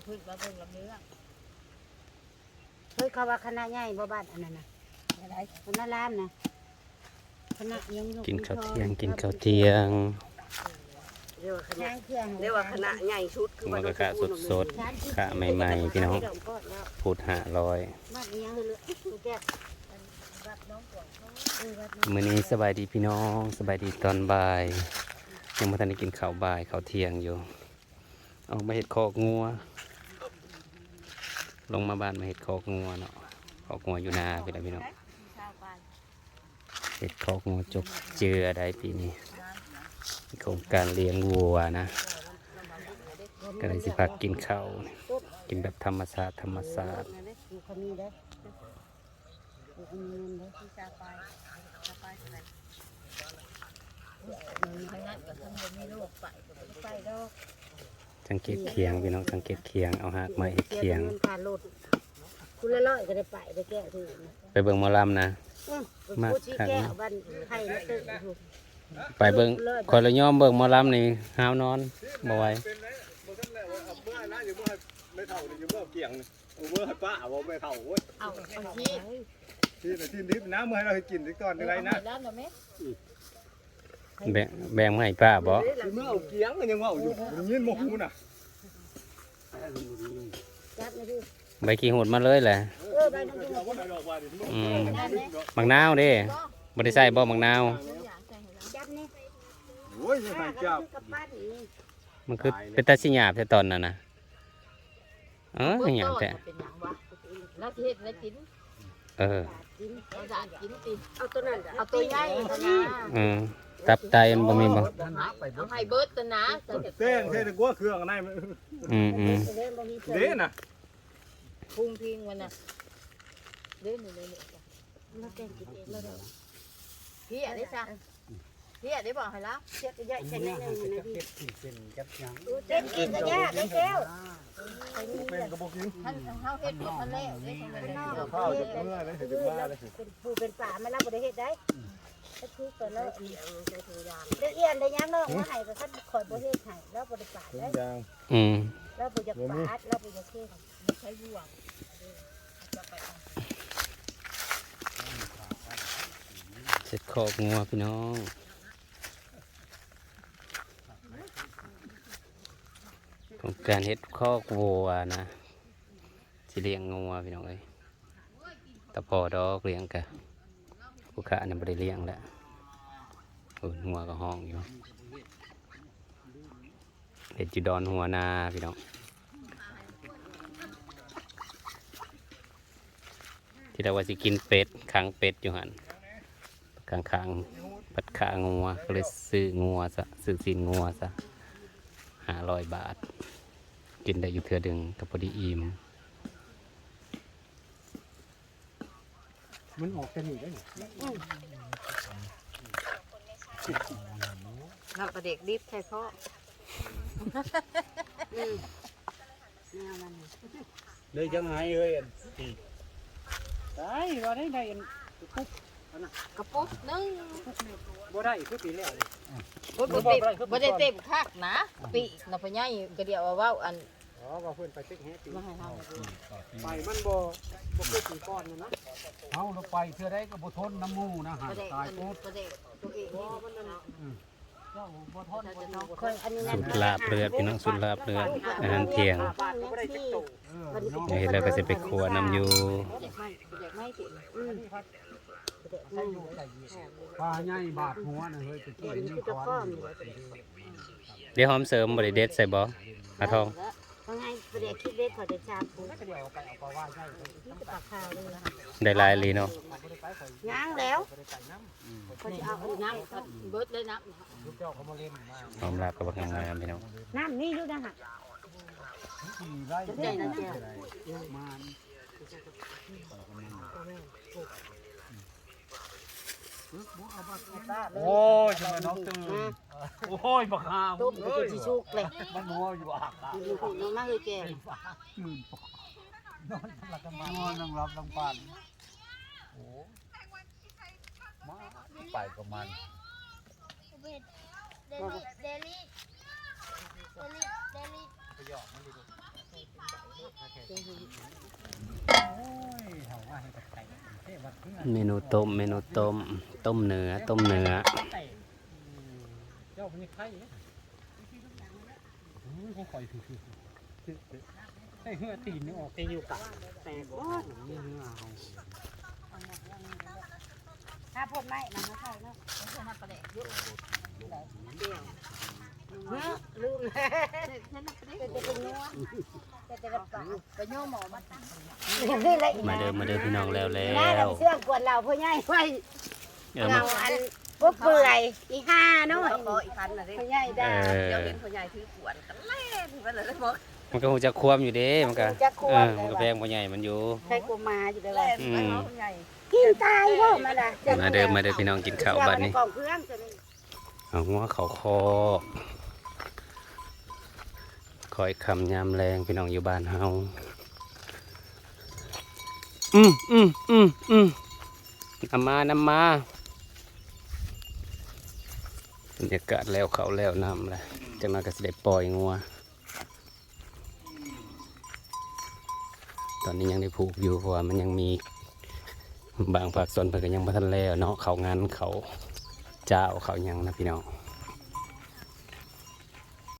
บ่พึ่งมาเบิ่งลำเนื้อเฮ้ยเขาว่าคณะใหญ่บ่บ้านอันนั้นน่ะอะไรคณะรามนะคณะยังอยู่กินข้าวเที่ยงกินข้าวเที่ยงเรียกว่าคณะเครื่องเรียกว่าคณะใหญ่ชุดคือมันก็ว่ากะสดๆกะใหม่ๆพี่น้องพูดหาร้อยบ้านนี้ยังเหลือลูกแก้ววัดน้องกวางเขาเออวัดนี้มื้อนี้สบายดีพี่น้องสบายดีตอนบ่าย ยังบ่ทันได้กินข้าวบ่ายข้าวเที่ยงอยู่ออกมาเฮ็ดคอกงัว ลงมาบ้านมาเฮ็ดคอกงัวเนาะคอกงัวอยู่นาพี่น้องพี่น้องชาวบ้านเฮ็ดคอกงัวจกเจือได้ปีนี้โครงการเลี้ยงวัวนะก็เลยสิพักกินข้าวกินแบบธรรมชาติธรรมชาติเขามีได้อยู่เขามีเงินได้ที่ชาวบ้านชาวบ้านอะไรทานั้นก็ทั้งบ่มีโรคไปก็บ่ได้ไปดอก สังเกตเคียงพี่น้องสังเกตเคียงเอาหากไม้เฮ็ดเสียเคียงเงินค่ารถคุณละร้อยก็ได้ไปได้แก้ถูกนะไปเบิ่งหมอลำนะ อืมมาผู้ชี้แก้วบ้านไทยนะตึกถูกไปเบิ่งคอยละยอมเบิ่งหมอลำนี่ห้าวนอนบ่ไหวเป็นไรบ่ทันแล้วเอาเมื่อนะอยู่เมื่อไม่เท่านี่อยู่เมื่อเกี่ยงนี่เอาเมื่อให้ป้าบ่ไม่เท่าโอ้ยเอาบางทีที่น่ะที่นิดนะเมื่อให้เราให้กินสักก่อนได้ไรนะ แล้วนะแม่ แบ่งแบ่งมาให้ป้าบ่เมื่อเอาเกี่ยงก็ยังว่าอยู่ได้ยินบ่ฮู้น่ะจับไม่ดีใบขี้หูดมาเลยแหละเออใบนั้นดูเอาบ่ได้ดอกว่าดิมึงอืมมักนาวเด้บ่ได้ใส่บ่มักนาวจับนี่โอ้ยยังป้าใส่ก็จับซื้อกับปั้นนี่มันคือเป็นตาสิหยาบแต่ตอนนั้นน่ะเออหยาบแต่เป็นหยังวะแล้วที่เฮ็ดแล้วกินเออกินเอาสารกินติเอาตัวนั้นเอาตัวใหญ่ตัวนะอืม ตับไตมันบ่มีบ่เอาให้เบิดตัวนะเต้งเท่ตะกัวเครื่องในมันอืมอืมเล่นบ่มีเพื่อนเด้น่ะพุงพิงมันน่ะเด้นี่เลยนี่เราแต่งกินเองเราเด้อพี่อะได้จ้ะพี่อะได้บอกให้แล้วเช็ดใหญ่ใช่ไหมนึงนะพี่เป็นกับหยังเต้นกินก็ยากได้แก้วเป็นกระบอกกินท่านเฮาเฮ็ดบ่ทันแล้วเด้ทำไมได้เอาข้าวจากเมื่อเลยถึงมาเลยเป็นปูเป็นป่ามาแล้วบ่ได้เฮ็ดได้ ถ้าคือตัวแล้วได้เอียนได้ยังเนาะมาให้ก็คันขอยบ่เฮ็ดให้แล้วบ่ได้ปาดทุได้กอย่างอืมแล้วบ่จะปาดแล้วบ่จะเฮ็ดไม่ใช่บ่วงเสร็จคอกงัวพี่น้องโครงการเฮ็ดคอกวัวนะสิเลี้ยงงัวพี่น้องเอ้ยตะพอดอกเลี้ยงกะ ผู้ค้านี่บ่ได้เลี้ยงแล้วโอ้ยงัวก็ห้องอยู่เฮ็ดอยู่ดอนหัวนาพี่น้องที่เราว่าสิกินเป็ดคางเป็ดอยู่หันข้างข้างปัดขางัวก็เลยซื้องัวซะซื้อสินงัวซะห้าร้อยบาท กินได้อยู่เทือดึงกับพอดีอิ่ม มันออกจะหนีได้หนิเราก็เด็กดิบใช่พ่อแนวมันเลยจังไงเอ้ยได้ว่าได้ได้กระปุกนึงบ่ได้คือปีแล้วบ่บ่เต็มบ่ได้เต็มคักนะปีกน่ะพ่อใหญ่ก็เดียวว่าเว้าอัน อ๋อว่าเพิ่นไปติ๊กแฮตีมาให้เฮาไปมันบ่บ่คือปีก้อนนะนะเฮาลงไปเทื่อใดก็บ่ทนน้ำมูนะหาบ่ได้ตายอันปุ๊บบ่ได้ตัวเองนี่มันนั่นเจ้าบ่ทนบ่อยู่บ่ค่อยอันนี้สุดลาบเลือดพี่น้องสุดลาบเลือดอาหารเที่ยงบ้านก็บ่ได้จักโตเออน้องนี่แล้วก็จะไปครัวน้ำอยู่อยากให้อยากให้ติอืมใส่อยู่ใส่อยู่ปลาใหญ่บาดหัวน่ะเฮ้ยตะกี้กินนี่คือคตะอนก้อมเดี๋ยวหอมเสริมบริเด็ดใส่บ่อาทองเพราะไงประเดี๋ยวคิดเล็กขอจะชาปูก็เดี๋ยวเอาไปเอาปลาว่ายใช่ที่จะปากข้าวเลยนะได้หลายลีเนาะบ่ได้ไปข่อยย่างแล้วบ่ได้ไปน้ำเขาจะเอาอันน้น้ำเบิดเลยน้ำลูกเจ้าเขามาเล่นมาหอมลาบกับบักงามๆพี่น้องำน้ำนี่ดูนะฮะสี่ไร่ใหญ่นะเจ้ามา โอ้ยทำไมน้องตื่นโอ้ยบักฮาตุ้มก็จะชุกเลยมันมัวอยู่อะอยู่หุ่นน้องมาเลยแกหมื่นปอนอนหลับกันมานอนนั่งรับนั่งปั่นโอ้มาไปกับมันเดลี่เดลี่เดลี่เดลี่ไปหยอกมันดีกว่า เมนูต้มเมนูต้ม ต้มเนื้อต้มเนื้อเจ้ามันยังไข่เนี่ยเขาคอยถือถือไอ้เหือตีนออกไปอยู่กับแต่ก็นี่เหือเอาถ้าพ่นไม้นำมาใส่เนาะเพิ่นประเดกอยู่เฮ้อลืมเป็นแต่ เป็นนัวเป็นแต่ละปากไปโยมหมอมาตั้งนี่แหละอีมาเดิมมาเดิมพี่น้องแล้วแล้น่าเราวเสื่อมกวนเราพ่อใหญ่ไว้เออมาเราอันพวกเปื่อยอีห้าเนาะบ่อีกคันน่ะเด้พ่อใหญ่เอได้เดี๋ยวอเห็นพ่อใหญ่ถือขวดกันแล่นไปเลยบอกมันก็คงจะควมอยู่เด้มันก็จะควเอรอมันก็แพงบ่ใหญ่มันอยู่ ใครกูมาอยู่ได้เลแล่ยนไปเนาะพ่อใหญ่กินตายบ่มาล่ะมาเดิมมาเดิมพี่น้องกินข้าวบัดนี้กล่องเครื่องจะนี่เอาหัวเขาคอก คอยคำยามแรงพี่น้องอยู่บ้านเฮาอืมอืมอืมอืมนำมานำมาบรรยากาศแล้วเขาแล้วนำเลยจะมากระสิได้ปล่อยงัว ตอนนี้ยังได้ผูกอยู่เพราะว่ามันยังมีบางภาคส่วนเพิ่นก็ยังบ่ทันแล้วเนาะเขางานเขาเจ้าเขาหยังนะพี่น้อง